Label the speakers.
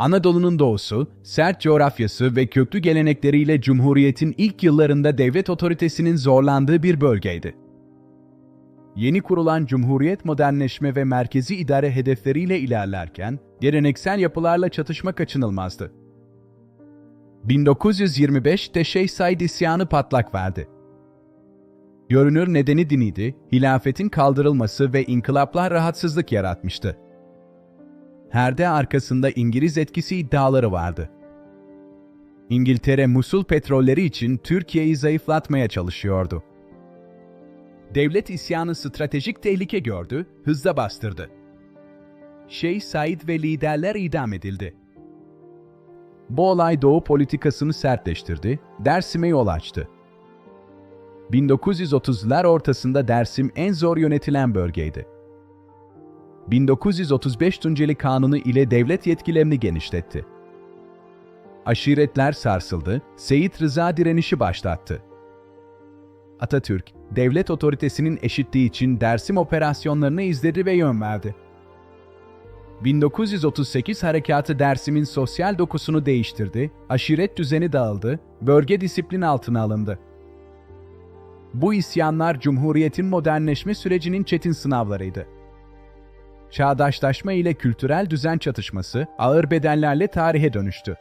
Speaker 1: Anadolu'nun doğusu, sert coğrafyası ve köklü gelenekleriyle Cumhuriyet'in ilk yıllarında devlet otoritesinin zorlandığı bir bölgeydi. Yeni kurulan Cumhuriyet modernleşme ve merkezi idare hedefleriyle ilerlerken, geleneksel yapılarla çatışma kaçınılmazdı. 1925'te Şeyh Said isyanı patlak verdi. Görünür nedeni diniydi, hilafetin kaldırılması ve inkılaplar rahatsızlık yaratmıştı. Herde arkasında İngiliz etkisi iddiaları vardı. İngiltere Musul petrolleri için Türkiye'yi zayıflatmaya çalışıyordu. Devlet isyanı stratejik tehlike gördü, hızla bastırdı. Şeyh Said ve liderler idam edildi. Bu olay Doğu politikasını sertleştirdi, Dersim'e yol açtı. 1930'lar ortasında Dersim en zor yönetilen bölgeydi. 1935 Tunceli Kanunu ile devlet yetkilerini genişletti. Aşiretler sarsıldı, Seyit Rıza direnişi başlattı. Atatürk, devlet otoritesinin eşitliği için Dersim operasyonlarını izledi ve yön verdi. 1938 harekatı Dersim'in sosyal dokusunu değiştirdi, aşiret düzeni dağıldı, bölge disiplin altına alındı. Bu isyanlar Cumhuriyet'in modernleşme sürecinin çetin sınavlarıydı. Çağdaşlaşma ile kültürel düzen çatışması ağır bedellerle tarihe dönüştü.